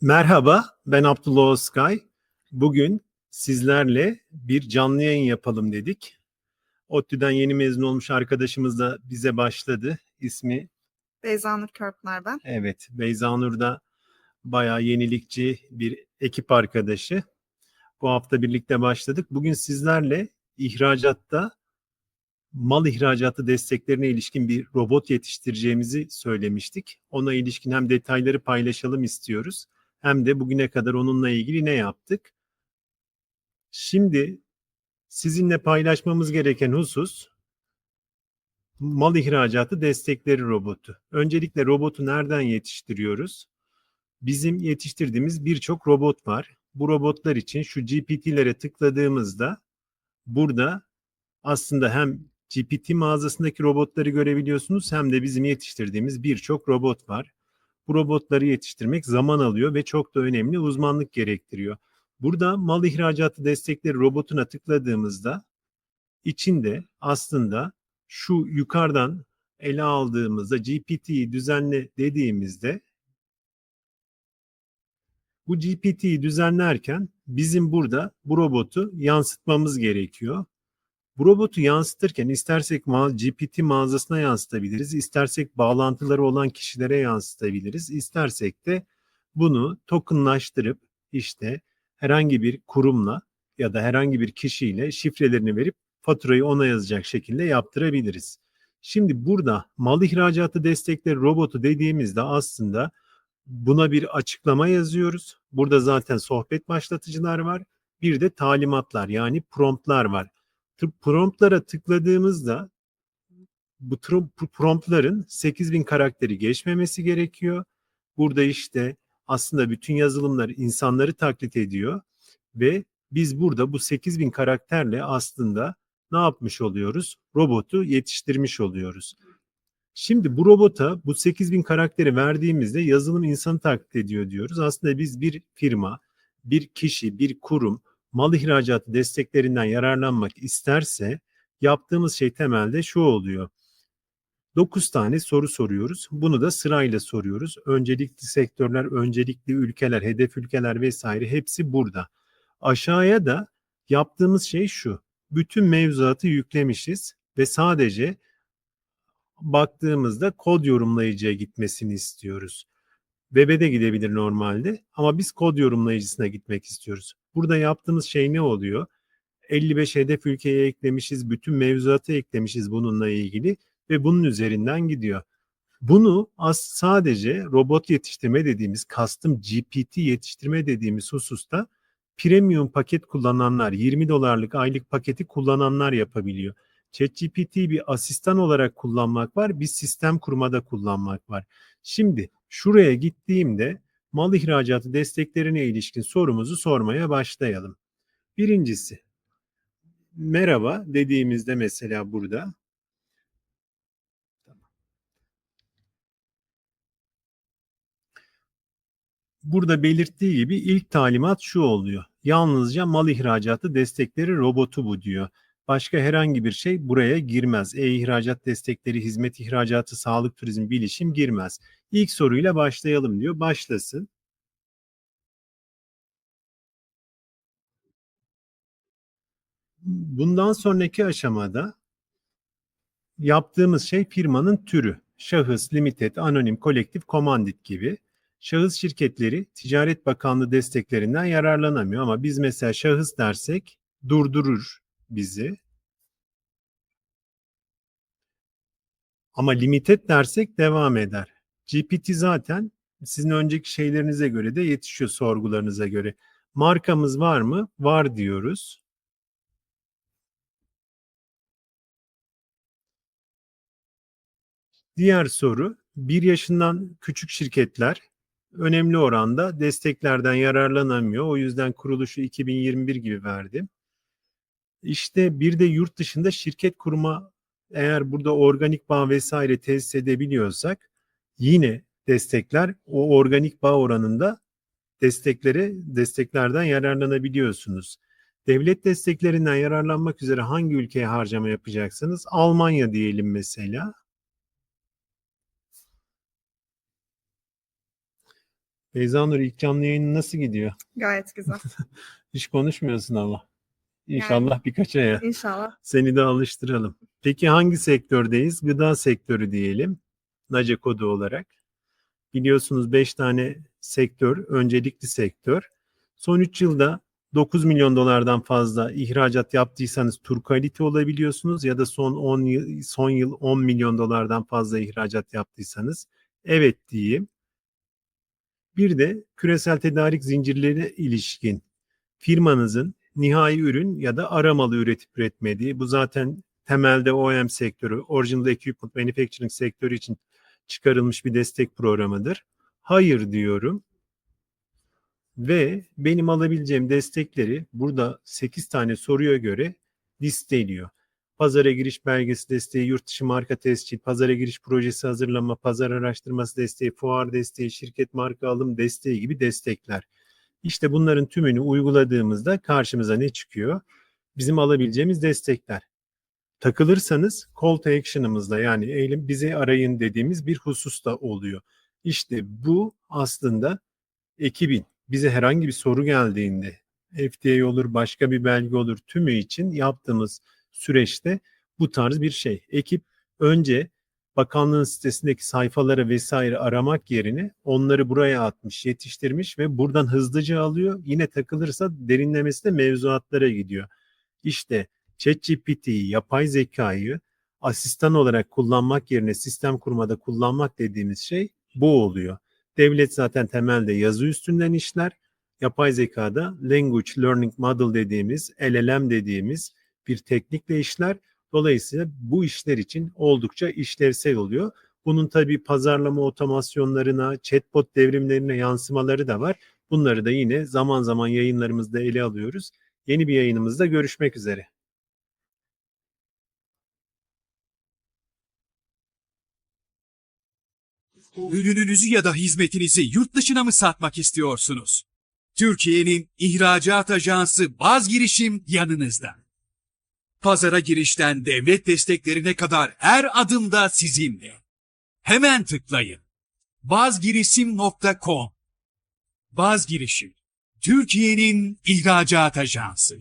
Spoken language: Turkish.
Merhaba, ben Abdullah Özkay. Bugün sizlerle bir canlı yayın yapalım dedik. ODTÜ'den yeni mezun olmuş arkadaşımız da bize başladı. İsmi Beyza Nur Körpınar ben. evet Beyza Nur da bayağı yenilikçi bir ekip arkadaşı. Bu hafta birlikte başladık. Bugün sizlerle ihracatta mal ihracatı desteklerine ilişkin bir robot yetiştireceğimizi söylemiştik. Ona ilişkin hem detayları paylaşalım istiyoruz hem de bugüne kadar onunla ilgili ne yaptık. Şimdi sizinle paylaşmamız gereken husus mal ihracatı destekleri robotu. Öncelikle robotu nereden yetiştiriyoruz? Bizim yetiştirdiğimiz birçok robot var. Bu robotlar için şu GPT'lere tıkladığımızda burada aslında hem GPT mağazasındaki robotları görebiliyorsunuz hem de bizim yetiştirdiğimiz birçok robot var. Bu robotları yetiştirmek zaman alıyor ve çok da önemli uzmanlık gerektiriyor. Burada mal ihracatı destekleri robotuna tıkladığımızda içinde aslında şu yukarıdan ele aldığımızda GPT'yi düzenle dediğimizde bu GPT'yi düzenlerken bizim burada bu robotu yansıtmamız gerekiyor. Bu robotu yansıtırken istersek GPT mağazasına yansıtabiliriz, istersek bağlantıları olan kişilere yansıtabiliriz, istersek de bunu tokenlaştırıp işte herhangi bir kurumla ya da herhangi bir kişiyle şifrelerini verip faturayı ona yazacak şekilde yaptırabiliriz. Şimdi burada mal ihracatı destekleri robotu dediğimizde aslında buna bir açıklama yazıyoruz. Burada zaten sohbet başlatıcılar var. Bir de talimatlar yani promptlar var promptlara tıkladığımızda bu promptların 8000 karakteri geçmemesi gerekiyor. Burada işte aslında bütün yazılımlar insanları taklit ediyor ve biz burada bu 8000 karakterle aslında ne yapmış oluyoruz? Robotu yetiştirmiş oluyoruz. Şimdi bu robota bu 8000 karakteri verdiğimizde yazılım insanı taklit ediyor diyoruz. Aslında biz bir firma, bir kişi, bir kurum mal ihracatı desteklerinden yararlanmak isterse yaptığımız şey temelde şu oluyor. 9 tane soru soruyoruz. Bunu da sırayla soruyoruz. Öncelikli sektörler, öncelikli ülkeler, hedef ülkeler vesaire hepsi burada. Aşağıya da yaptığımız şey şu. Bütün mevzuatı yüklemişiz ve sadece baktığımızda kod yorumlayıcıya gitmesini istiyoruz. Web'e de gidebilir normalde ama biz kod yorumlayıcısına gitmek istiyoruz. Burada yaptığımız şey ne oluyor? 55 hedef ülkeye eklemişiz, bütün mevzuatı eklemişiz bununla ilgili ve bunun üzerinden gidiyor. Bunu az sadece robot yetiştirme dediğimiz, custom GPT yetiştirme dediğimiz hususta premium paket kullananlar, 20 dolarlık aylık paketi kullananlar yapabiliyor. ChatGPT bir asistan olarak kullanmak var, bir sistem kurmada kullanmak var. Şimdi şuraya gittiğimde mal ihracatı desteklerine ilişkin sorumuzu sormaya başlayalım. Birincisi, merhaba dediğimizde mesela burada Burada belirttiği gibi ilk talimat şu oluyor. Yalnızca mal ihracatı destekleri robotu bu diyor. Başka herhangi bir şey buraya girmez. E-ihracat destekleri, hizmet ihracatı, sağlık, turizm, bilişim girmez. İlk soruyla başlayalım diyor. Başlasın. Bundan sonraki aşamada yaptığımız şey firmanın türü. Şahıs, limited, anonim, kolektif, komandit gibi. Şahıs şirketleri Ticaret Bakanlığı desteklerinden yararlanamıyor ama biz mesela şahıs dersek durdurur bizi. Ama limited dersek devam eder. GPT zaten sizin önceki şeylerinize göre de yetişiyor sorgularınıza göre. Markamız var mı? Var diyoruz. Diğer soru, bir yaşından küçük şirketler önemli oranda desteklerden yararlanamıyor. O yüzden kuruluşu 2021 gibi verdim. İşte bir de yurt dışında şirket kurma eğer burada organik bağ vesaire tesis edebiliyorsak yine destekler o organik bağ oranında desteklere desteklerden yararlanabiliyorsunuz. Devlet desteklerinden yararlanmak üzere hangi ülkeye harcama yapacaksınız? Almanya diyelim mesela. Beyza Nur ilk canlı yayın nasıl gidiyor? Gayet güzel. Hiç konuşmuyorsun ama. İnşallah birkaç aya İnşallah. seni de alıştıralım. Peki hangi sektördeyiz? Gıda sektörü diyelim. NACE kodu olarak. Biliyorsunuz 5 tane sektör, öncelikli sektör. Son 3 yılda 9 milyon dolardan fazla ihracat yaptıysanız Turkalite olabiliyorsunuz ya da son 10 yıl son yıl 10 milyon dolardan fazla ihracat yaptıysanız evet diyeyim. Bir de küresel tedarik zincirlerine ilişkin firmanızın nihai ürün ya da aramalı üretip üretmediği bu zaten temelde OEM sektörü, Original Equipment Manufacturing sektörü için çıkarılmış bir destek programıdır. Hayır diyorum. Ve benim alabileceğim destekleri burada 8 tane soruya göre listeliyor. Pazara giriş belgesi desteği, yurt dışı marka tescil, pazara giriş projesi hazırlama, pazar araştırması desteği, fuar desteği, şirket marka alım desteği gibi destekler. İşte bunların tümünü uyguladığımızda karşımıza ne çıkıyor? Bizim alabileceğimiz destekler. Takılırsanız call to action'ımızda yani eğilim bizi arayın dediğimiz bir husus da oluyor. İşte bu aslında ekibin bize herhangi bir soru geldiğinde FDA olur, başka bir belge olur tümü için yaptığımız süreçte bu tarz bir şey. Ekip önce bakanlığın sitesindeki sayfalara vesaire aramak yerine onları buraya atmış, yetiştirmiş ve buradan hızlıca alıyor. Yine takılırsa derinlemesine mevzuatlara gidiyor. İşte ChatGPT'yi, yapay zekayı asistan olarak kullanmak yerine sistem kurmada kullanmak dediğimiz şey bu oluyor. Devlet zaten temelde yazı üstünden işler. Yapay zekada Language Learning Model dediğimiz, LLM dediğimiz bir teknikle işler. Dolayısıyla bu işler için oldukça işlevsel oluyor. Bunun tabii pazarlama otomasyonlarına, chatbot devrimlerine yansımaları da var. Bunları da yine zaman zaman yayınlarımızda ele alıyoruz. Yeni bir yayınımızda görüşmek üzere. Ürününüzü ya da hizmetinizi yurt dışına mı satmak istiyorsunuz? Türkiye'nin ihracat ajansı Baz Girişim yanınızda. Pazara girişten devlet desteklerine kadar her adımda sizinle. Hemen tıklayın. bazgirişim.com Baz Girişim, Türkiye'nin ihracat ajansı.